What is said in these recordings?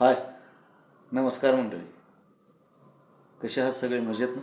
हाय. नमस्कार मंडळी. कसे आहात सगळे? मजेत ना?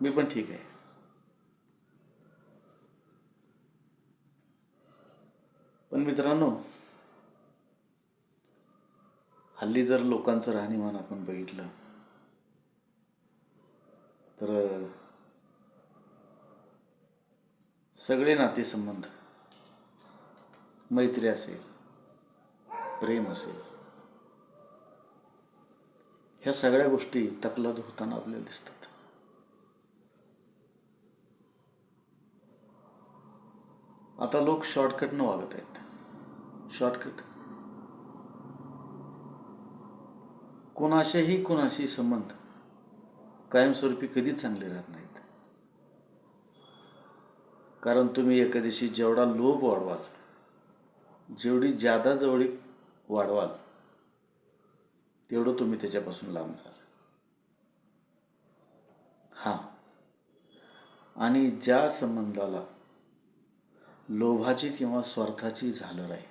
मी पण ठीक आहे. पण मित्रांनो हल्ली जर लोकांचं राहणीमान आपण बघितलं तर सगळे नातेसंबंध मैत्री असेल प्रेम असेल. ह्या सगळ्या गोष्टी तकलाद होताना आपल्याला दिसतात. आता लोक शॉर्टकटनं वागत आहेत. शॉर्टकट कोणाशाही कोणाशी संबंध कायमस्वरूपी कधीच चांगले राहत नाहीत. कारण तुम्ही एखाद्याशी जेवढा लोभ वाढवाल जेवढी जादा जवळी वाढवाल. तेवढं तुम्ही त्याच्यापासून लांब राहाल हां. आणि ज्या संबंधाला लोभाची किंवा स्वार्थाची झालर आहे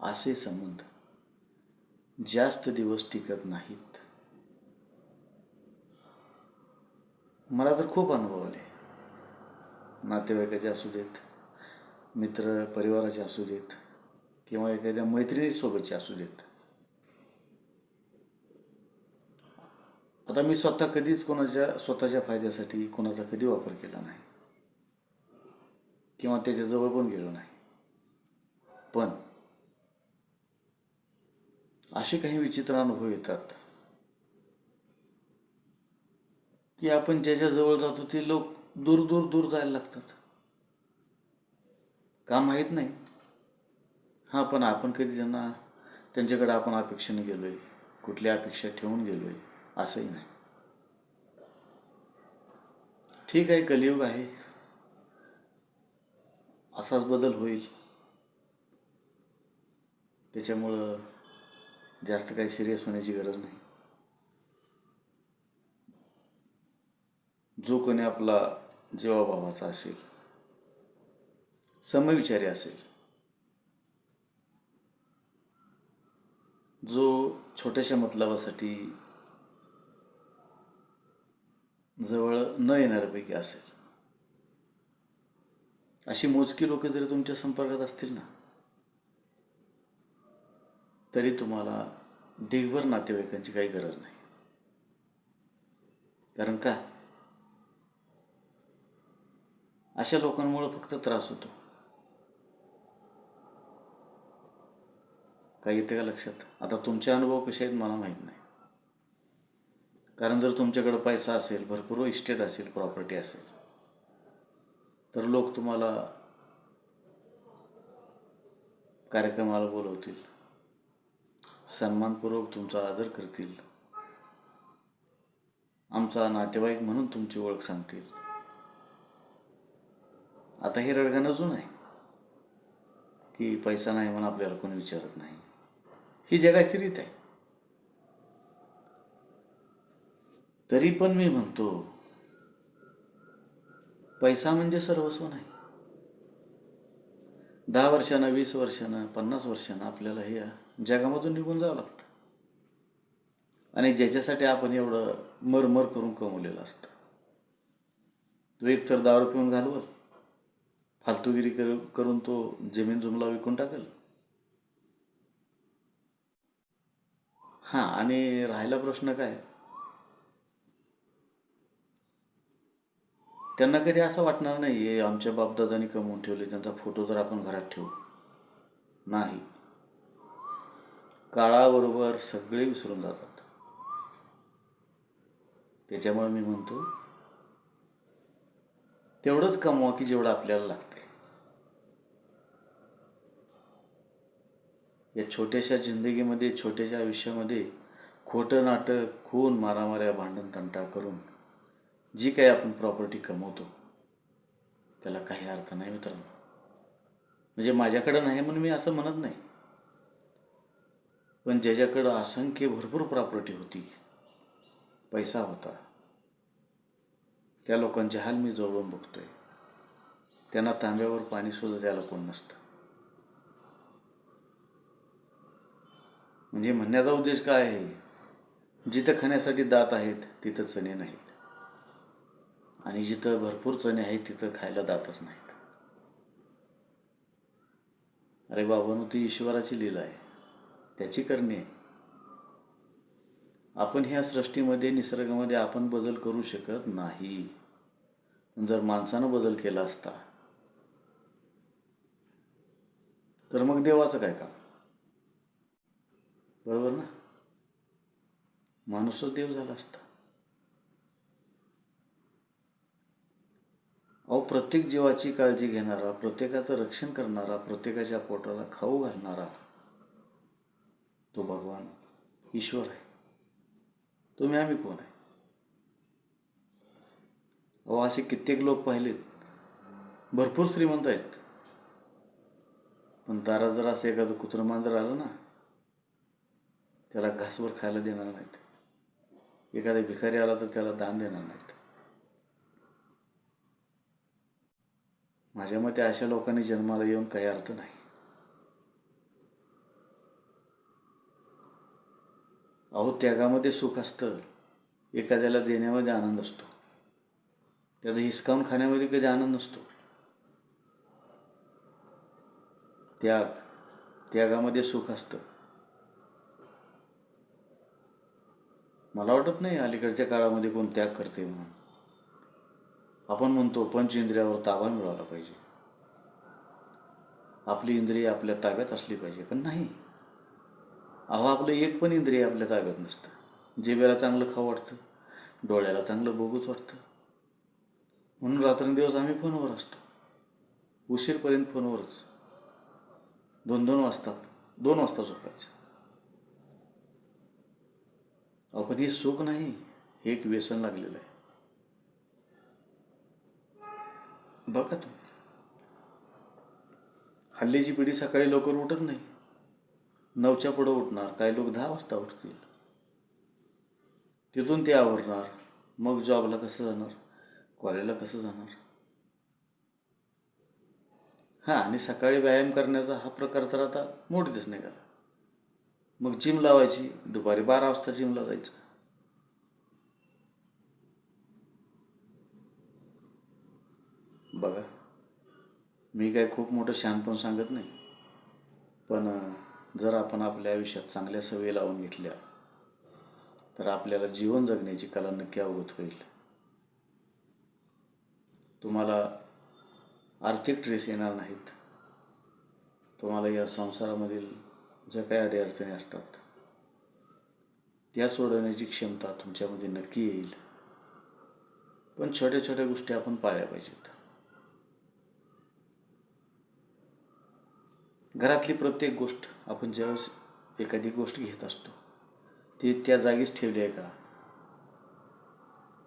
असे संबंध जास्त दिवस टिकत नाहीत. मला तर खूप अनुभव आले. नातेवाईकाचे असू देत मित्र परिवाराचे असू देत किंवा एखाद्या मैत्रिणीसोबतचे असू देत. आता मी स्वतः कधीच कोणाच्या स्वतःच्या फायद्यासाठी कोणाचा कधी वापर केला नाही. किंवा त्याच्याजवळ पण गेलो नाही. पण असे काही विचित्र अनुभव येतात की आपण ज्याच्याजवळ जातो ते लोक दूर दूर दूर जायला लागतात. का माहीत नाही. हां पण आपण कधी त्यांना त्यांच्याकडे आपण अपेक्षेने गेलो आहे कुठल्या अपेक्षा ठेवून गेलो आहे असंही नाही. ठीक आहे कलियुग आहे. असाच बदल होईल. त्याच्यामुळं जास्त काही सिरियस होण्याची गरज नाही. जो कोणी आपला जीवाभावाचा असेल समविचारी असेल जो छोट्याशा मतलबासाठी जवळ न येणाऱ्यापैकी असेल. अशी मोजकी लोक जरी तुमच्या संपर्कात असतील ना तरी तुम्हाला दिगभर नातेवाईकांची काही गरज नाही. कारण का? अशा लोकांमुळे फक्त त्रास होतो. काही येते का लक्षात? आता तुमचे अनुभव कसे आहेत मला माहीत नाही. कारण जर तुमच्याकडे पैसा असेल भरपूर इस्टेट असेल प्रॉपर्टी असेल तर लोक तुम्हाला कार्यक्रमाला बोलवतील. सन्मानपूर्वक तुमचा आदर करतील. आमचा नातेवाईक म्हणून तुमची ओळख सांगतील. आता हे रडगाणं अजून आहे. की पैसा नाही म्हणून आपल्याला कोणी विचारत नाही. ही जगाची रीत आहे. तरी पण मी म्हणतो पैसा म्हणजे सर्वस्व नाही. दहा वर्षानं वीस वर्षानं पन्नास वर्षानं आपल्याला हे जगामधून निघून जावं लागतं. आणि ज्याच्यासाठी आपण एवढं मरमर करून कमवलेलं असतं. तो एकतर दारू पिऊन घालवल. फालतूगिरी कर करून तो जमीन जुमला विकून टाकेल. हां आणि राहिला प्रश्न काय? त्यांना कधी असं वाटणार नाही हे आमच्या बापदादानी कमवून ठेवले त्यांचा फोटो तर आपण घरात ठेवू. नाही. काळाबरोबर सगळे विसरून जातात. त्याच्यामुळे मी म्हणतो तेवढंच कमवा की जेवढं आपल्याला लागतंय. या छोट्याशा जिंदगीमध्ये छोट्याशा आयुष्यामध्ये खोटं नाटक खून मारामाऱ्या भांडण तंटा करून जी काही आपण प्रॉपर्टी कमवतो त्याला काही अर्थ नाही मित्रांनो. म्हणजे माझ्याकडं नाही म्हणून मी असं म्हणत नाही. पण ज्याच्याकडं असंख्य भरपूर प्रॉपर्टी होती पैसा होता त्या लोकांचे हाल मी जवळून बघतोय. त्यांना तांब्यावर पाणीसुद्धा द्यायला कोण नसतं. म्हणजे म्हणण्याचा उद्देश काय आहे? जिथं खाण्यासाठी दात आहेत तिथं चणे नाहीत. आणि जिथं भरपूर चणे आहेत तिथं खायला दातच नाहीत. अरे बाबांनो ती ईश्वराची लीला आहे. त्याची करणे. आहे आपण ह्या सृष्टीमध्ये निसर्गामध्ये आपण बदल करू शकत नाही. जर माणसानं बदल केला असता तर मग देवाचं काय काम? बरोबर ना? माणूसच देव झाला असता. अहो प्रत्येक जीवाची काळजी घेणारा प्रत्येकाचं रक्षण करणारा प्रत्येकाच्या पोटाला खाऊ घालणारा तो भगवान ईश्वर आहे. तुम्ही आम्ही कोण आहे? अहो असे कित्येक लोक पाहिलेत. भरपूर श्रीमंत आहेत. पण तारा जर असं एखादं कुत्रमान मांजर आलं ना त्याला घासभर खायला देणार नाहीत. एखादा भिकारी आला तर त्याला दान देणार नाहीत. माझ्या मते अशा लोकांनी जन्माला येऊन काही अर्थ नाही. अहो त्यागामध्ये सुख असतं. एखाद्याला देण्यामध्ये आनंद असतो. त्याचा हिसकावून खाण्यामध्ये कधी आनंद असतो त्याग त्यागामध्ये सुख असतं. मला वाटत नाही अलीकडच्या काळामध्ये कोण त्याग करते म्हणून. आपण म्हणतो पंच इंद्रियावर ताबा मिळवला पाहिजे. आपली इंद्रिय आपल्या ताब्यात असली पाहिजे पण नाही. अहो आपलं एक पण इंद्रिय आपल्या ताब्यात नसतं. जेबेला चांगलं खाऊ वाटतं डोळ्याला चांगलं बघूच वाटतं. म्हणून रात्रंदिवस आम्ही फोनवर असतो. उशीरपर्यंत फोनवरच. दोन दोन वाजता दोन वाजता झोपायचं. अहो पण हे सुख नाही हे एक व्यसन लागलेलं आहे. बघा तुम्ही. हल्लीची पिढी सकाळी लवकर उठत नाही. नऊच्या पुढं उठणार काही लोक दहा वाजता उठतील. तिथून ते आवडणार मग जॉबला कसं जाणार कॉलेजला कसं जाणार? हां आणि सकाळी व्यायाम करण्याचा हा प्रकार तर आता मोठीच का? मग जिम लावायची. दुपारी बारा वाजता जिमला जायचं. बघा. मी काय खूप मोठं शहाणपण सांगत नाही. पण जर आपण आपल्या आयुष्यात चांगल्या सवयी लावून घेतल्या तर आपल्याला जीवन जगण्याची कला नक्की अवगत होईल. तुम्हाला आर्थिक ट्रेस येणार नाहीत. तुम्हाला या संसारामधील ज्या काही अडीअडचणी असतात त्या सोडवण्याची क्षमता तुमच्यामध्ये नक्की येईल. पण छोट्या छोट्या गोष्टी आपण पाळल्या पाहिजेत. घरातली प्रत्येक गोष्ट आपण ज्यावेळेस एखादी गोष्ट घेत असतो ती त्या जागीच ठेवली आहे का?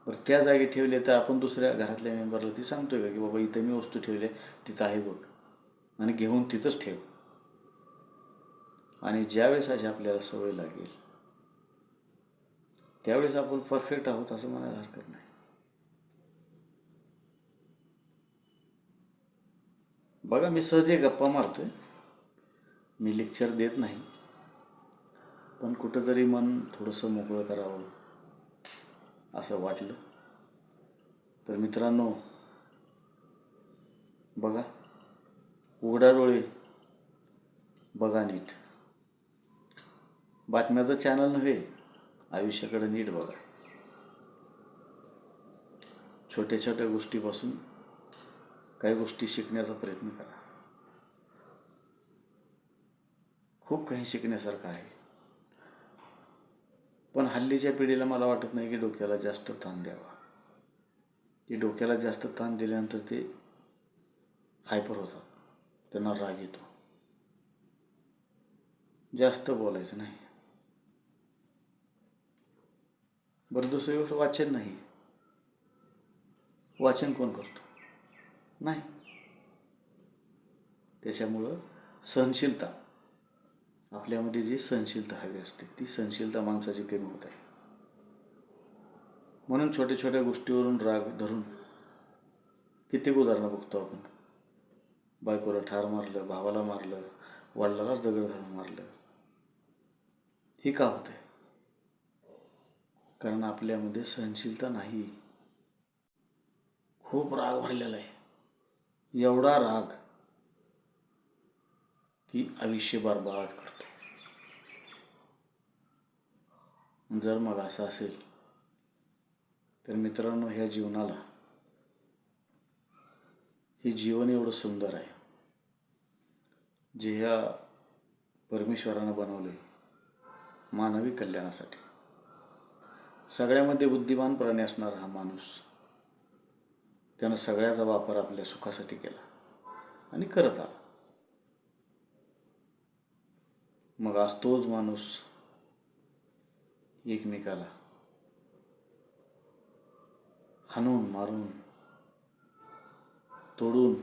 बरं त्या जागी ठेवली तर आपण दुसऱ्या घरातल्या मेंबरला ती सांगतोय का की बाबा इथं मी वस्तू ठेवली आहे तिथं आहे बघ. आणि घेऊन तिथंच ठेव. आणि ज्यावेळेस अशी आपल्याला सवय लागेल त्यावेळेस आपण परफेक्ट आहोत असं म्हणायला हरकत नाही. बघा मी सहज एक गप्पा मारतोय. मी लेक्चर देत नाही. पण कुठंतरी मन थोडंसं मोकळं करावं असं वाटलं. तर मित्रांनो बघा उघडा डोळे बघा नीट. बातम्याचं चॅनल नव्हे आयुष्याकडे नीट बघा. छोट्या छोट्या गोष्टीपासून काही गोष्टी शिकण्याचा प्रयत्न करा. खूप काही शिकण्यासारखं आहे. पण हल्लीच्या पिढीला मला वाटत नाही की डोक्याला जास्त ताण द्यावा. की डोक्याला जास्त ताण दिल्यानंतर ते हायपर होतात. त्यांना राग येतो. जास्त बोलायचं नाही. बरं दुसरी गोष्ट वाचन नाही. वाचन कोण करतो? नाही. त्याच्यामुळं सहनशीलता. आपल्यामध्ये जी सहनशीलता हवी असते ती सहनशीलता माणसाची कमी होत आहे. म्हणून छोट्या छोट्या गोष्टीवरून राग धरून कित्येक उदाहरणं बघतो आपण. बायकोला ठार मारलं भावाला मारलं वडिलालाच दगड घालून मारलं. हे का होतं कारण आपल्यामध्ये सहनशीलता नाही. खूप राग भरलेला आहे. एवढा राग की आयुष्य बरबाद करतो. जर मग असं असेल तर मित्रांनो ह्या जीवनाला हे जीवन एवढं सुंदर आहे. जे ह्या परमेश्वरानं बनवले मानवी कल्याणासाठी. सगळ्यामध्ये बुद्धिमान प्राणी असणारा हा माणूस त्यानं सगळ्याचा वापर आपल्या सुखासाठी केला आणि करत आला. मग आज तोच माणूस एकमेकाला हाणून मारून तोडून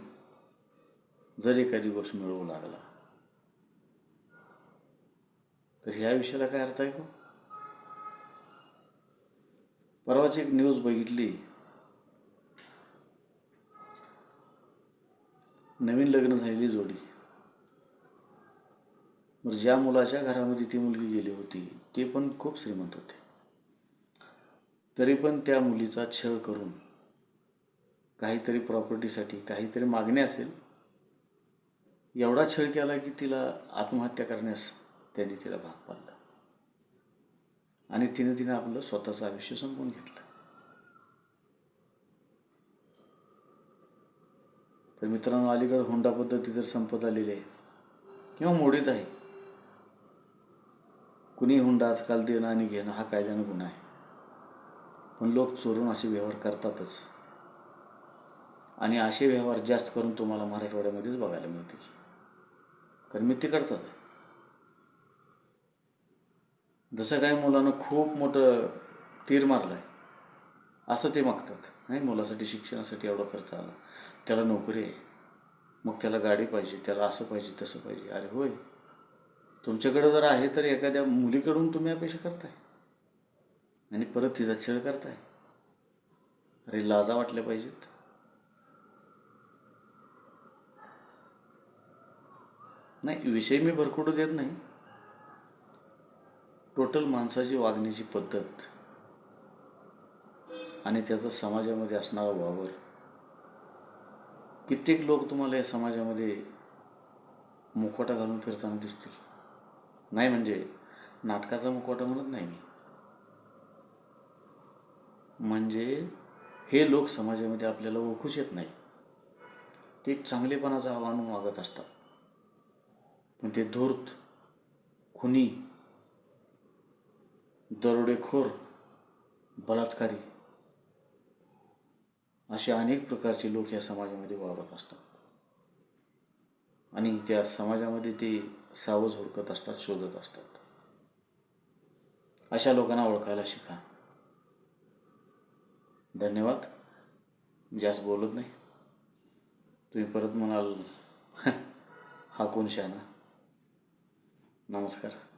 जर एखादी गोष्ट मिळवू लागला तर ह्या विषयाला काय अर्थ आहे का परवाच एक न्यूज बघितली. नवीन लग्न झालेली जोडी. मग ज्या मुलाच्या घरामध्ये ती मुलगी गेली होती ते पण खूप श्रीमंत होते. तरी पण त्या मुलीचा छळ करून काहीतरी प्रॉपर्टीसाठी काहीतरी मागणी असेल एवढा छळ केला की तिला आत्महत्या करण्यास त्यांनी तिला भाग पाडला. आणि तिने तिने आपलं स्वतःचं आयुष्य संपवून घेतलं. तर मित्रांनो अलीकडे हुंडा पद्धती जर संपत आलेली आहे किंवा मोडीत आहे कुणी हुंडा आजकाल देणं आणि घेणं हा कायद्यानं गुन्हा आहे. पण लोक चोरून असे व्यवहार करतातच. आणि असे व्यवहार जास्त करून तुम्हाला मराठवाड्यामध्येच बघायला मिळतील. कारण मी तिकडचाच आहे. जसं काय मुलानं खूप मोठं तीर मारलं आहे असं ते मागतात. नाही मुलासाठी शिक्षणासाठी एवढा खर्च आला. त्याला नोकरी आहे. मग त्याला गाडी पाहिजे त्याला असं पाहिजे तसं पाहिजे. अरे होय. तुमच्याकडं जर आहे तर एखाद्या मुलीकडून तुम्ही अपेक्षा करताय. आणि परत तिचा छेड करताय. अरे लाजा वाटल्या पाहिजेत. नाही विषय मी भरकुटू देत नाही. टोटल माणसाची वागण्याची पद्धत आणि त्याचा समाजामध्ये असणारा वावर. कित्येक लोक तुम्हाला या समाजामध्ये मुखवटा घालून फिरताना दिसतील. नाही म्हणजे नाटकाचा मुखवटा म्हणत नाही मी. म्हणजे हे लोक समाजामध्ये आपल्याला ओळखूच येत नाही. ते एक चांगलेपणाचं आव्हान मागत असतात. पण ते धूर्त खुनी दरोडेखोर बलात्कारी असे अनेक प्रकारचे लोक या समाजामध्ये वावरत असतात. आणि त्या समाजामध्ये ते सावज हुरकत असतात शोधत असतात. अशा लोकांना ओळखायला शिका. धन्यवाद. जास्त बोलत नाही. तुम्ही परत म्हणाल हा कोण शहाणा? नमस्कार.